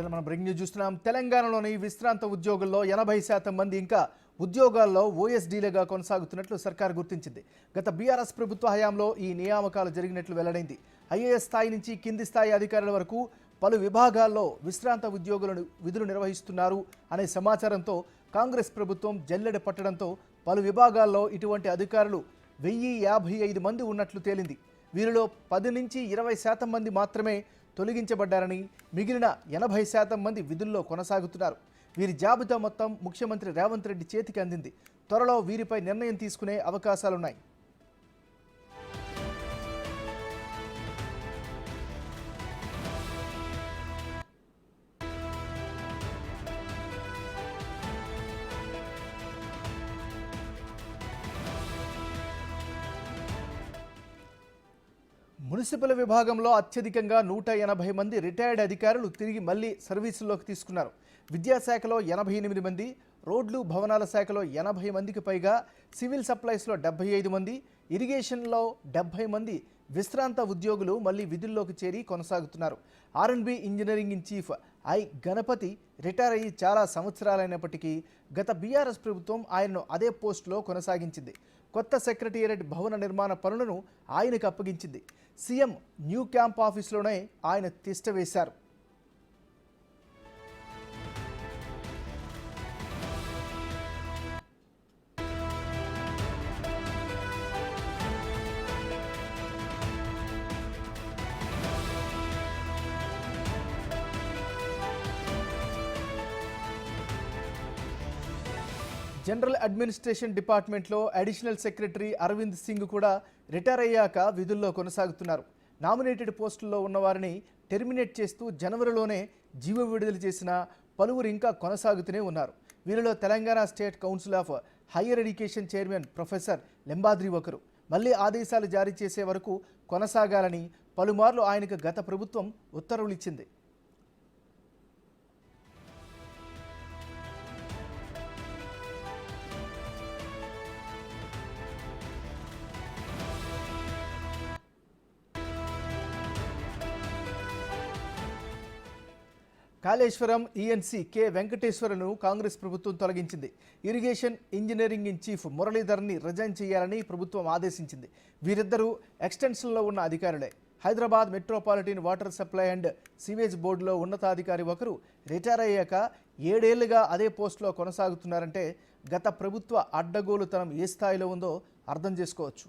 మనం breaking news చూస్తున్నాం. తెలంగాణలోని విశ్రాంత ఉద్యోగుల్లో ఎనభై శాతం మంది ఇంకా ఉద్యోగాల్లో ఓఎస్డీలుగా కొనసాగుతున్నట్లు సర్కార్ గుర్తించింది. గత బీఆర్ఎస్ ప్రభుత్వ హయాంలో ఈ నియామకాలు జరిగినట్లు వెల్లడైంది. ఐఏఎస్ స్థాయి నుంచి కింది స్థాయి అధికారుల వరకు పలు విభాగాల్లో విశ్రాంత ఉద్యోగులను విధులు నిర్వహిస్తున్నారు అనే సమాచారంతో కాంగ్రెస్ ప్రభుత్వం జల్లెడ పట్టడంతో పలు విభాగాల్లో ఇటువంటి అధికారులు వెయ్యి యాభై ఐదు మంది ఉన్నట్లు తేలింది. వీరిలో పది నుంచి ఇరవై శాతం మంది మాత్రమే తొలగించబడ్డారని మిగిలిన ఎనభై శాతం మంది విధుల్లో కొనసాగుతున్నారు. వీరి జాబితా మొత్తం ముఖ్యమంత్రి రేవంత్ రెడ్డి చేతికి అందింది. త్వరలో వీరిపై నిర్ణయం తీసుకునే అవకాశాలున్నాయి. మున్సిపల్ విభాగంలో అత్యధికంగా నూట ఎనభై మంది రిటైర్డ్ అధికారులు తిరిగి మళ్ళీ సర్వీసుల్లోకి తీసుకున్నారు. విద్యాశాఖలో ఎనభై ఎనిమిది మంది రోడ్లు భవనాల శాఖలో ఎనభై మందికి పైగా సివిల్ సప్లైస్లో డెబ్బై ఐదు మంది ఇరిగేషన్లో డెబ్బై మంది విశ్రాంత ఉద్యోగులు మళ్ళీ విధుల్లోకి చేరి కొనసాగుతున్నారు. R N B engineering in chief I Ganapathi retire అయ్యి చాలా సంవత్సరాలైనప్పటికీ గత బీఆర్ఎస్ ప్రభుత్వం ఆయనను అదే పోస్టులో కొనసాగించింది. కొత్త సెక్రటేరియట్ భవన నిర్మాణ పనులను ఆయనకు అప్పగించింది. సీఎం న్యూ క్యాంప్ ఆఫీస్లోనే ఆయన తిష్టవేశారు జనరల్ అడ్మినిస్ట్రేషన్ డిపార్ట్మెంట్లో అడిషనల్ సెక్రటరీ అరవింద్ సింగ్ కూడా రిటైర్ అయ్యాక విధుల్లో కొనసాగుతున్నారు. నామినేటెడ్ పోస్టుల్లో ఉన్నవారిని టెర్మినేట్ చేస్తూ జనవరిలోనే జీవ విడుదల చేసిన పలువురు ఇంకా కొనసాగుతూనే ఉన్నారు. వీరిలో Telangana state council of higher education chairman professor Lembadri ఒకరు. మళ్ళీ ఆదేశాలు జారీ చేసే వరకు కొనసాగాలని పలుమార్లు ఆయనకు గత ప్రభుత్వం ఉత్తర్వులు ఇచ్చింది కాళేశ్వరం ఈఎన్సీ కె వెంకటేశ్వరను కాంగ్రెస్ ప్రభుత్వం తొలగించింది. ఇరిగేషన్ ఇంజనీరింగ్ ఇన్ చీఫ్ మురళీధర్ని రిజైన్ చేయాలని ప్రభుత్వం ఆదేశించింది. వీరిద్దరూ ఎక్స్టెన్షన్లో ఉన్న అధికారులే. Hyderabad metropolitan water supply and sewage బోర్డులో ఉన్నతాధికారి ఒకరు రిటైర్ అయ్యాక ఏడేళ్ళుగా అదే పోస్టులో కొనసాగుతున్నారంటే గత ప్రభుత్వ అడ్డగోలుతనం ఏ స్థాయిలో ఉందో అర్థం చేసుకోవచ్చు.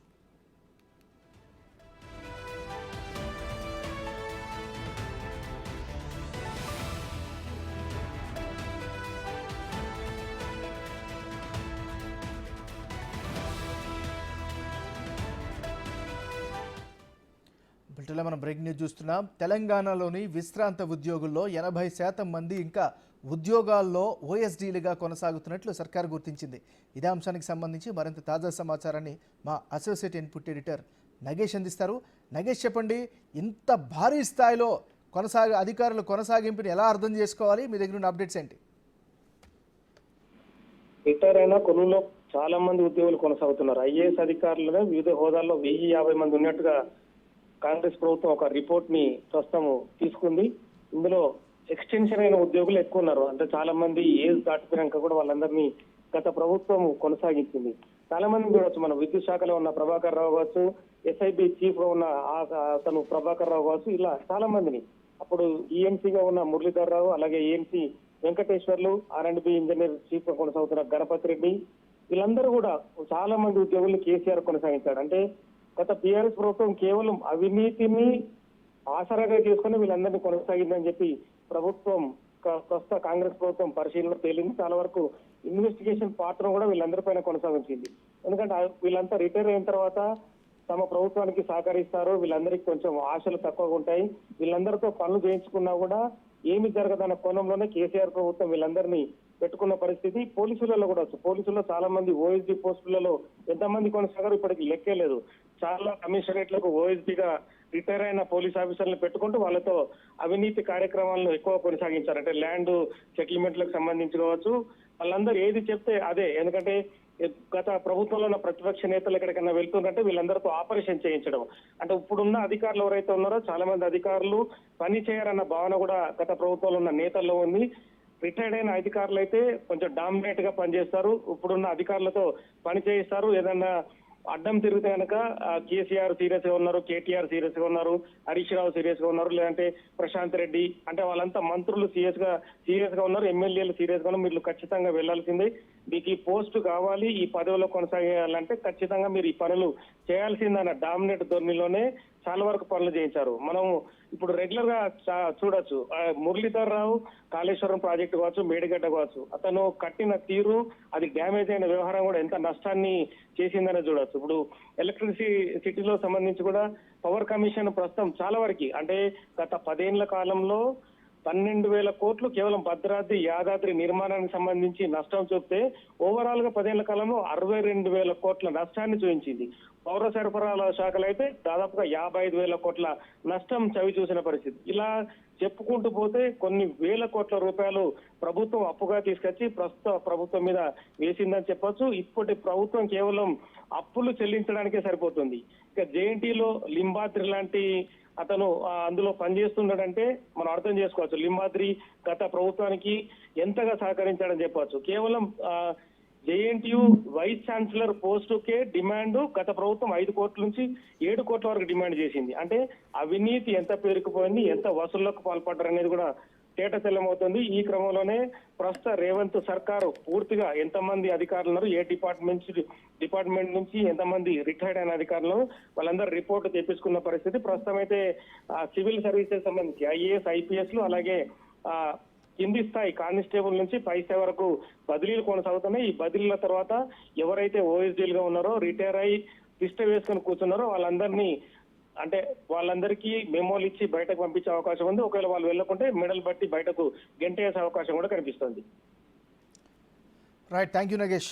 బ్రిటన్లో మనం బ్రేక్ న్యూస్ చూస్తున్నాం. తెలంగాణలోని విశ్రాంత ఉద్యోగుల్లో ఎనభై శాతం మంది ఇంకా ఉద్యోగాల్లో ఓఎస్డీలుగా కొనసాగుతున్నట్లు సర్కార్ గుర్తించింది. ఇదే అంశానికి సంబంధించి మరింత తాజా సమాచారాన్ని మా అసోసియేట్ ఇన్పుట్ ఎడిటర్ నగేష్ అందిస్తారు. నగేష్ చెప్పండి ఇంత భారీ స్థాయిలో కొనసాగ అధికారుల కొనసాగింపుని ఎలా అర్థం చేసుకోవాలి? మీ దగ్గర ఉన్న అప్డేట్స్ ఏంటి? రిటైర్ అయిన చాలా మంది ఉద్యోగులు కొనసాగుతున్నారు. ఐఏఎస్ అధికారులుగా వివిధ హోదాల్లో వెయ్యి యాభై మంది ఉన్నట్టుగా కాంగ్రెస్ ప్రభుత్వం ఒక రిపోర్ట్ని ప్రస్తుతం తీసుకుంది. ఇందులో ఎక్స్టెన్షన్ అయిన ఉద్యోగులు ఎక్కువ ఉన్నారు. అంటే చాలా మంది ఏజ్ దాటిపోయాక కూడా వాళ్ళందరినీ గత ప్రభుత్వం కొనసాగించింది. చాలా మంది చూడవచ్చు మన విద్యుత్ శాఖలో ఉన్న ప్రభాకర్ రావు కావచ్చు ఎస్ఐబి చీఫ్గా ఉన్న ఆ- అతను ప్రభాకర్ రావు కావచ్చు ఇలా చాలా మందిని అప్పుడు ఈఎంసీగా ఉన్న మురళీధర్ రావు అలాగే EMC Venkateshwarlu R and B engineer చీఫ్గా కొనసాగుతున్న గణపతి రెడ్డి వీళ్ళందరూ కూడా చాలా మంది ఉద్యోగులు కేసీఆర్ కొనసాగించాడు. అంటే గత టీఆర్ఎస్ ప్రభుత్వం కేవలం అవినీతిని ఆసరాగా చేసుకుని వీళ్ళందరినీ కొనసాగిందని చెప్పి ప్రభుత్వం ప్రస్తుత కాంగ్రెస్ ప్రభుత్వం పరిశీలన తేలింది. చాలా వరకు ఇన్వెస్టిగేషన్ పాత్ర కూడా వీళ్ళందరిపైన కొనసాగించింది. ఎందుకంటే వీళ్ళంతా రిటైర్ అయిన తర్వాత తమ ప్రభుత్వానికి సహకరిస్తారు. వీళ్ళందరికీ కొంచెం ఆశలు తక్కువగా ఉంటాయి. వీళ్ళందరితో పనులు చేయించుకున్నా కూడా ఏమి జరగదన్న కోణంలోనే కేసీఆర్ ప్రభుత్వం వీళ్ళందరినీ పెట్టుకున్న పరిస్థితి. పోలీసులలో కూడా వచ్చు. పోలీసుల్లో చాలా మంది ఓఎస్డీ పోస్టులలో ఎంతమంది కొనసాగారు ఇప్పటికి లెక్కే లేదు. చాలా కమిషనరేట్లకు ఓఎస్పీగా రిటైర్ అయిన పోలీస్ ఆఫీసర్లను పెట్టుకుంటూ వాళ్ళతో అవినీతి కార్యక్రమాలను ఎక్కువ కొనసాగించారు. అంటే ల్యాండ్ సెటిల్మెంట్లకు సంబంధించి కావచ్చు వాళ్ళందరూ ఏది చెప్తే అదే. ఎందుకంటే గత ప్రభుత్వంలో ఉన్న ప్రతిపక్ష నేతలు ఎక్కడికైనా వెళ్తుందంటే వీళ్ళందరితో ఆపరేషన్ చేయించడం. అంటే ఇప్పుడున్న అధికారులు ఎవరైతే ఉన్నారో చాలా మంది అధికారులు పని చేయరన్న భావన కూడా గత ప్రభుత్వంలో ఉన్న నేతల్లో ఉంది. రిటైర్డ్ అయిన అధికారులు అయితే కొంచెం డామినేట్గా పనిచేస్తారు. ఇప్పుడున్న అధికారులతో పని చేయిస్తారు. ఏదన్నా అడ్డం తిరిగితే కనుక కేసీఆర్ సీరియస్గా ఉన్నారు కేటీఆర్ సీరియస్గా ఉన్నారు హరీష్ రావు సీరియస్గా ఉన్నారు లేదంటే ప్రశాంత్ రెడ్డి అంటే వాళ్ళంతా మంత్రులు సీరియస్గా సీరియస్గా ఉన్నారు ఎమ్మెల్యేలు సీరియస్గా ఉన్నారు మీరు ఖచ్చితంగా వెళ్ళాల్సిందే మీకు ఈ పోస్ట్ కావాలి ఈ పదవిలో కొనసాగాలంటే ఖచ్చితంగా మీరు ఈ పనులు చేయాల్సిందన్న డామినేట్ ధోరణిలోనే చాలా వరకు పనులు చేయించారు. మనం ఇప్పుడు రెగ్యులర్గా చూడొచ్చు. మురళీధర్ రావు కాళేశ్వరం ప్రాజెక్టు కావచ్చు మేడిగడ్డ కావచ్చు అతను కట్టిన తీరు అది డ్యామేజ్ అయిన వ్యవహారం కూడా ఎంత నష్టాన్ని చేసిందని చూడొచ్చు. ఇప్పుడు ఎలక్ట్రిసిటీ సిటీలో సంబంధించి కూడా పవర్ కమిషన్ ప్రస్తుతం చాలా వరకు అంటే గత పదేళ్ళ కాలంలో పన్నెండు వేల కోట్లు కేవలం భద్రాద్రి యాదాద్రి నిర్మాణానికి సంబంధించి నష్టం చూస్తే ఓవరాల్గా పదేళ్ళ కాలంలో అరవై రెండు వేల కోట్ల నష్టాన్ని చూపించింది. పౌర సరఫరాల శాఖలు అయితే దాదాపుగా యాభై ఐదు వేల కోట్ల నష్టం చవి చూసిన పరిస్థితి. ఇలా చెప్పుకుంటూ పోతే కొన్ని వేల కోట్ల రూపాయలు ప్రభుత్వం అప్పుగా తీసుకొచ్చి ప్రస్తుత ప్రభుత్వం మీద వేసిందని చెప్పొచ్చు. ఇప్పటి ప్రభుత్వం కేవలం అప్పులు చెల్లించడానికే సరిపోతుంది. ఇక జేఎన్టీలో లింబాద్రి లాంటి అతను అందులో పనిచేస్తున్నాడంటే మనం అర్థం చేసుకోవచ్చు. లింబాద్రి గత ప్రభుత్వానికి ఎంతగా సహకరించాడని చెప్పవచ్చు. కేవలం జేఎన్టీయు వైస్ ఛాన్సలర్ పోస్టుకే డిమాండ్ గత ప్రభుత్వం ఐదు కోట్ల నుంచి ఏడు కోట్ల వరకు డిమాండ్ చేసింది. అంటే అవినీతి ఎంత పేరుకుపోయింది ఎంత వసూళ్ళకు పాల్పడ్డారు అనేది కూడా తేటతెల్లమవుతుంది. ఈ క్రమంలోనే ప్రస్తుత రేవంత్ సర్కారు పూర్తిగా ఎంతమంది అధికారులు ఉన్నారు? ఏ డిపార్ట్మెంట్ డిపార్ట్మెంట్ నుంచి ఎంతమంది రిటైర్డ్ అయిన అధికారులు వాళ్ళందరూ రిపోర్ట్ తెప్పించుకున్న పరిస్థితి ప్రస్తుతం అయితే సివిల్ సర్వీసెస్ సంబంధించి ఐఏఎస్ ఐపీఎస్లు అలాగే కింది స్థాయి కానిస్టేబుల్ నుంచి పై స్థాయి వరకు బదిలీలు కొనసాగుతున్నాయి. ఈ బదిలీల తర్వాత ఎవరైతే ఓఎస్డీలుగా ఉన్నారో రిటైర్ అయి తిష్ట వేసుకొని కూర్చున్నారో వాళ్ళందరినీ అంటే వాళ్ళందరికీ మెమోలు ఇచ్చి బయటకు పంపించే అవకాశం ఉంది. ఒకవేళ వాళ్ళు వెళ్ళకుంటే మెడల్ బట్టి బయటకు గెంటేసే అవకాశం కూడా కనిపిస్తుంది. Right thank you Nagesh